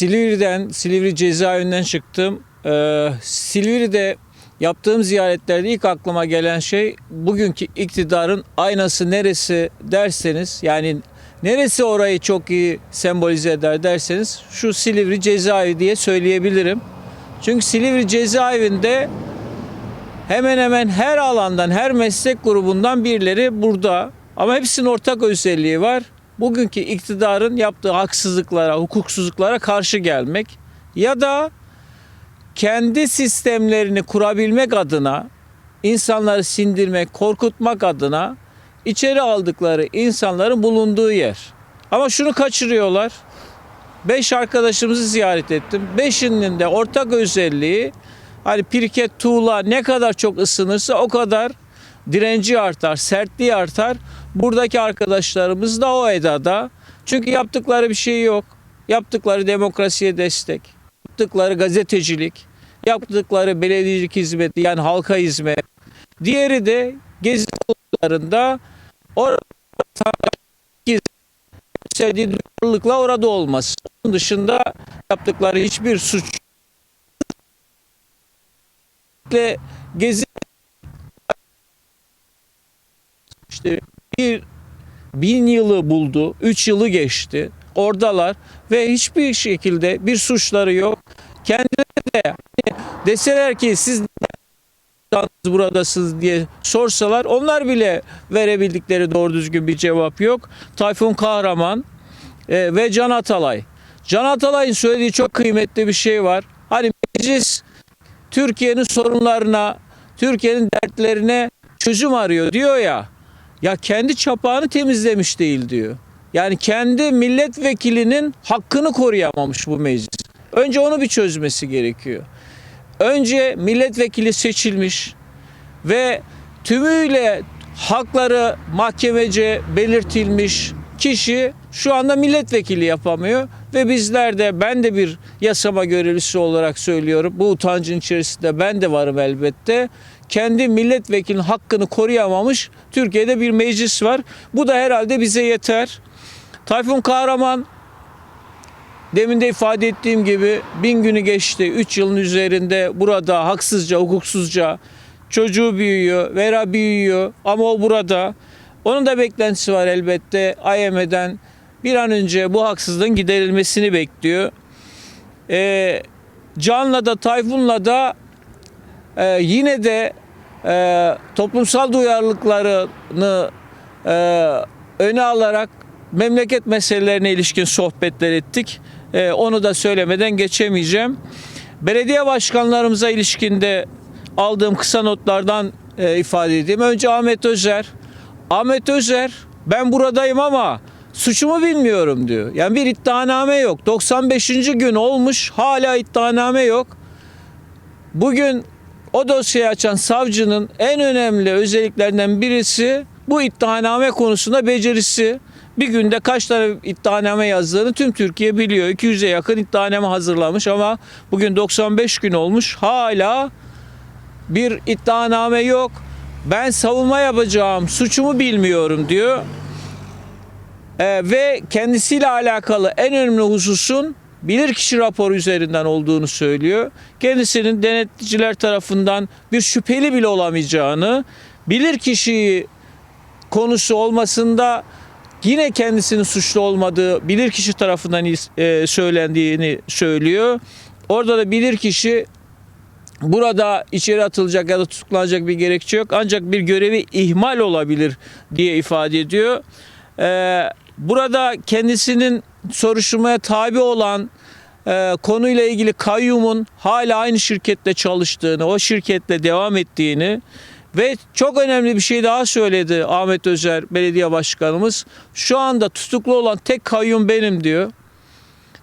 Silivri'den, Silivri cezaevinden çıktım. Ee, Silivri'de yaptığım ziyaretlerde ilk aklıma gelen şey bugünkü iktidarın aynası neresi derseniz yani neresi orayı çok iyi sembolize eder derseniz şu Silivri cezaevi diye söyleyebilirim. Çünkü Silivri cezaevinde hemen hemen her alandan, her meslek grubundan birileri burada. Ama hepsinin ortak özelliği var. Bugünkü iktidarın yaptığı haksızlıklara, hukuksuzluklara karşı gelmek ya da kendi sistemlerini kurabilmek adına insanları sindirmek, korkutmak adına içeri aldıkları insanların bulunduğu yer. Ama şunu kaçırıyorlar. Beş arkadaşımızı ziyaret ettim. Beşinin de ortak özelliği hani pirket tuğla ne kadar çok ısınırsa o kadar direnci artar, sertliği artar. Buradaki arkadaşlarımız da o edada. Çünkü yaptıkları bir şey yok. Yaptıkları demokrasiye destek, yaptıkları gazetecilik, yaptıkları belediyecilik hizmeti yani halka hizmet. Diğeri de gezi olaylarında orada sevdiği duyarlılıkla orada olması. Onun dışında yaptıkları hiçbir suç gezi işte bir bin yılı buldu, üç yılı geçti. Oradalar ve hiçbir şekilde bir suçları yok. Kendileri de hani deseler ki siz buradasınız diye sorsalar onlar bile verebildikleri doğru düzgün bir cevap yok. Tayfun Kahraman e, ve Can Atalay. Can Atalay'ın söylediği çok kıymetli bir şey var. Hani meclis Türkiye'nin sorunlarına, Türkiye'nin dertlerine çözüm arıyor diyor ya. Ya kendi çapağını temizlemiş değil diyor. Yani kendi milletvekilinin hakkını koruyamamış bu meclis. Önce onu bir çözmesi gerekiyor. Önce milletvekili seçilmiş ve tümüyle hakları mahkemece belirtilmiş kişi şu anda milletvekili yapamıyor ve bizler de ben de bir yasama görevlisi olarak söylüyorum. Bu utancın içerisinde ben de varım elbette. Kendi milletvekilinin hakkını koruyamamış Türkiye'de bir meclis var. Bu da herhalde bize yeter. Tayfun Kahraman Demin de ifade ettiğim gibi bin günü geçti. 3 yılın üzerinde burada haksızca, hukuksuzca çocuğu büyüyor, Vera büyüyor ama o burada. Onun da beklentisi var elbette. IMF'den bir an önce bu haksızlığın giderilmesini bekliyor. Ee, Can'la da Tayfun'la da e, yine de e, toplumsal duyarlılıklarını e, öne alarak memleket meselelerine ilişkin sohbetler ettik. Ee, onu da söylemeden geçemeyeceğim. Belediye başkanlarımıza ilişkinde aldığım kısa notlardan e, ifade edeyim. Önce Ahmet Özer. Ahmet Özer ben buradayım ama suçumu bilmiyorum diyor. Yani bir iddianame yok. 95. gün olmuş hala iddianame yok. Bugün o dosyayı açan savcının en önemli özelliklerinden birisi bu iddianame konusunda becerisi. Bir günde kaç tane iddianame yazdığını tüm Türkiye biliyor. 200'e yakın iddianame hazırlamış ama bugün 95 gün olmuş. Hala bir iddianame yok. Ben savunma yapacağım, suçumu bilmiyorum diyor. Ee, ve kendisiyle alakalı en önemli hususun bilirkişi raporu üzerinden olduğunu söylüyor. Kendisinin denetçiler tarafından bir şüpheli bile olamayacağını, bilirkişi konusu olmasında yine kendisinin suçlu olmadığı bilirkişi tarafından e, söylendiğini söylüyor. Orada da bilirkişi burada içeri atılacak ya da tutuklanacak bir gerekçe yok. Ancak bir görevi ihmal olabilir diye ifade ediyor. Ee, burada kendisinin soruşturmaya tabi olan e, konuyla ilgili kayyumun hala aynı şirkette çalıştığını, o şirketle devam ettiğini ve çok önemli bir şey daha söyledi Ahmet Özer belediye başkanımız. Şu anda tutuklu olan tek kayyum benim diyor.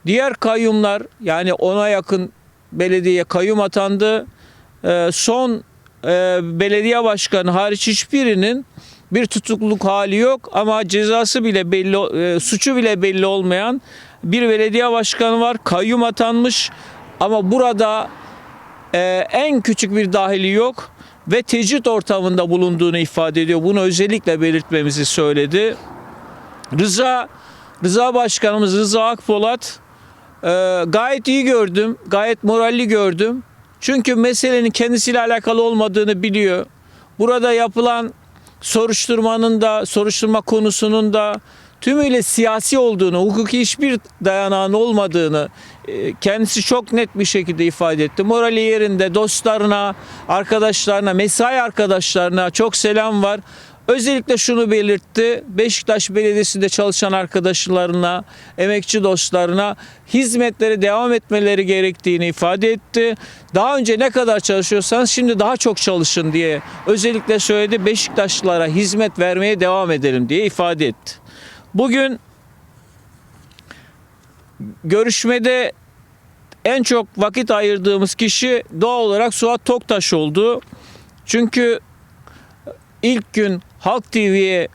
Diğer kayyumlar yani ona yakın belediye kayyum atandı. Ee, son e, belediye başkanı hariç hiçbirinin bir tutukluluk hali yok ama cezası bile belli, e, suçu bile belli olmayan bir belediye başkanı var. Kayyum atanmış ama burada e, en küçük bir dahili yok ve tecrit ortamında bulunduğunu ifade ediyor. Bunu özellikle belirtmemizi söyledi. Rıza Rıza Başkanımız Rıza Akpolat Ee, gayet iyi gördüm. Gayet moralli gördüm. Çünkü meselenin kendisiyle alakalı olmadığını biliyor. Burada yapılan soruşturmanın da soruşturma konusunun da tümüyle siyasi olduğunu, hukuki hiçbir dayanağın olmadığını e, kendisi çok net bir şekilde ifade etti. Morali yerinde dostlarına, arkadaşlarına, mesai arkadaşlarına çok selam var. Özellikle şunu belirtti. Beşiktaş Belediyesi'nde çalışan arkadaşlarına, emekçi dostlarına hizmetlere devam etmeleri gerektiğini ifade etti. Daha önce ne kadar çalışıyorsanız şimdi daha çok çalışın diye özellikle söyledi. Beşiktaşlılara hizmet vermeye devam edelim diye ifade etti. Bugün görüşmede en çok vakit ayırdığımız kişi doğal olarak Suat Toktaş oldu. Çünkü ilk gün Halk TV'ye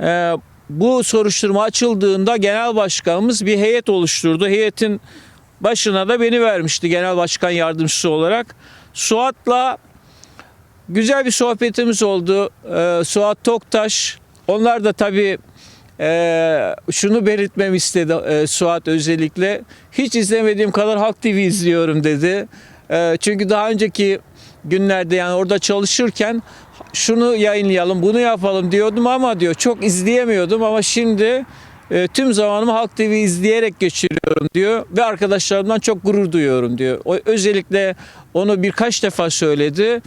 e, bu soruşturma açıldığında genel başkanımız bir heyet oluşturdu. Heyetin başına da beni vermişti genel başkan yardımcısı olarak. Suat'la güzel bir sohbetimiz oldu. E, Suat Toktaş, onlar da tabii e, şunu belirtmemi istedi e, Suat özellikle. Hiç izlemediğim kadar Halk TV izliyorum dedi. E, çünkü daha önceki günlerde yani orada çalışırken şunu yayınlayalım, bunu yapalım diyordum ama diyor çok izleyemiyordum ama şimdi e, tüm zamanımı Halk TV izleyerek geçiriyorum diyor ve arkadaşlarımdan çok gurur duyuyorum diyor. O, özellikle onu birkaç defa söyledi.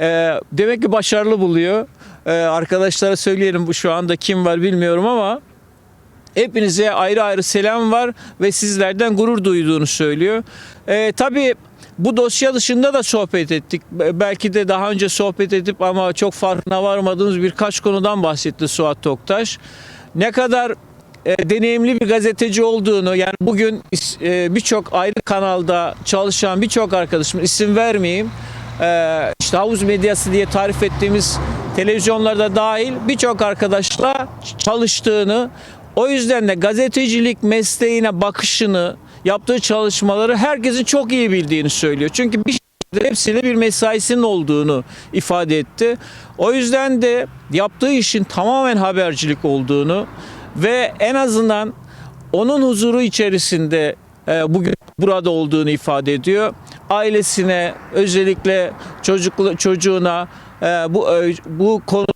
E, demek ki başarılı buluyor. E, arkadaşlara söyleyelim bu şu anda kim var bilmiyorum ama Hepinize ayrı ayrı selam var ve sizlerden gurur duyduğunu söylüyor. Ee, tabii bu dosya dışında da sohbet ettik. Be- Belki de daha önce sohbet edip ama çok farkına varmadığımız birkaç konudan bahsetti Suat Toktaş. Ne kadar e, deneyimli bir gazeteci olduğunu yani bugün e, birçok ayrı kanalda çalışan birçok arkadaşım isim vermeyeyim e, işte havuz medyası diye tarif ettiğimiz televizyonlarda dahil birçok arkadaşla çalıştığını o yüzden de gazetecilik mesleğine bakışını yaptığı çalışmaları herkesin çok iyi bildiğini söylüyor. Çünkü bir hepsiyle bir mesaisinin olduğunu ifade etti. O yüzden de yaptığı işin tamamen habercilik olduğunu ve en azından onun huzuru içerisinde e, bugün burada olduğunu ifade ediyor. Ailesine özellikle çocuk çocuğuna e, bu bu konu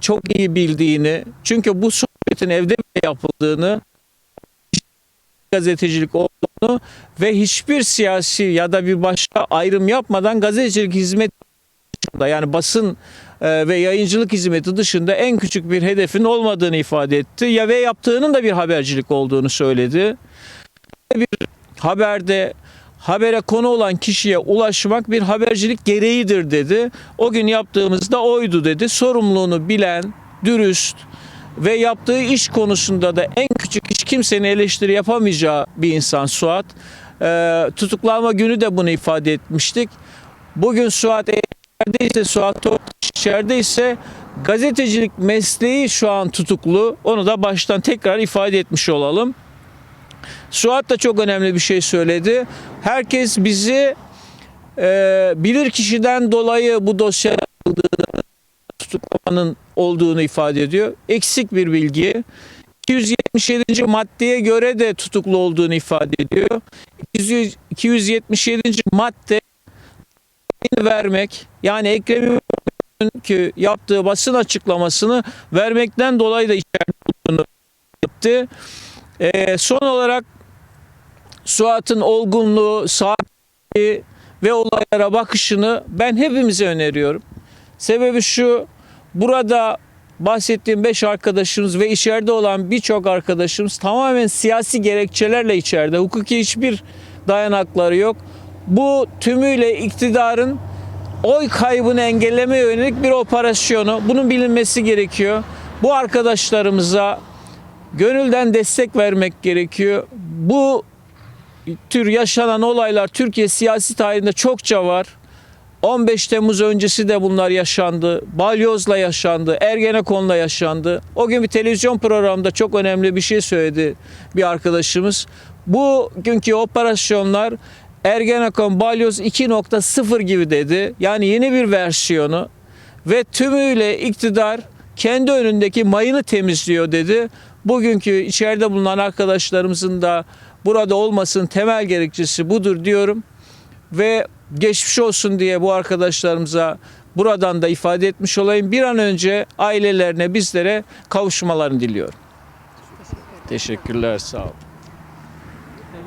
çok iyi bildiğini çünkü bu sohbetin evde bile yapıldığını gazetecilik olduğunu ve hiçbir siyasi ya da bir başka ayrım yapmadan gazetecilik hizmet dışında yani basın e, ve yayıncılık hizmeti dışında en küçük bir hedefin olmadığını ifade etti. Ya ve yaptığının da bir habercilik olduğunu söyledi. Bir haberde habere konu olan kişiye ulaşmak bir habercilik gereğidir dedi. O gün yaptığımızda oydu dedi. Sorumluluğunu bilen, dürüst ve yaptığı iş konusunda da en kimsenin eleştiri yapamayacağı bir insan Suat. Ee, tutuklanma günü de bunu ifade etmiştik. Bugün Suat içerideyse, Suat Toptaş içerideyse gazetecilik mesleği şu an tutuklu. Onu da baştan tekrar ifade etmiş olalım. Suat da çok önemli bir şey söyledi. Herkes bizi e, bilir kişiden dolayı bu dosya tutuklamanın olduğunu ifade ediyor. Eksik bir bilgi. 277. maddeye göre de tutuklu olduğunu ifade ediyor. 200 277. madde vermek yani Ekrem İmamoğlu'nun yaptığı basın açıklamasını vermekten dolayı da içeride olduğunu etti. Ee, son olarak Suat'ın olgunluğu, saati ve olaylara bakışını ben hepimize öneriyorum. Sebebi şu, burada bahsettiğim 5 arkadaşımız ve içeride olan birçok arkadaşımız tamamen siyasi gerekçelerle içeride. Hukuki hiçbir dayanakları yok. Bu tümüyle iktidarın oy kaybını engellemeye yönelik bir operasyonu. Bunun bilinmesi gerekiyor. Bu arkadaşlarımıza gönülden destek vermek gerekiyor. Bu tür yaşanan olaylar Türkiye siyasi tarihinde çokça var. 15 Temmuz öncesi de bunlar yaşandı. Balyoz'la yaşandı. Ergenekon'la yaşandı. O gün bir televizyon programında çok önemli bir şey söyledi bir arkadaşımız. Bu günkü operasyonlar Ergenekon Balyoz 2.0 gibi dedi. Yani yeni bir versiyonu ve tümüyle iktidar kendi önündeki mayını temizliyor dedi. Bugünkü içeride bulunan arkadaşlarımızın da burada olmasının temel gerekçesi budur diyorum. Ve geçmiş olsun diye bu arkadaşlarımıza buradan da ifade etmiş olayım. Bir an önce ailelerine bizlere kavuşmalarını diliyorum. Teşekkürler sağ olun.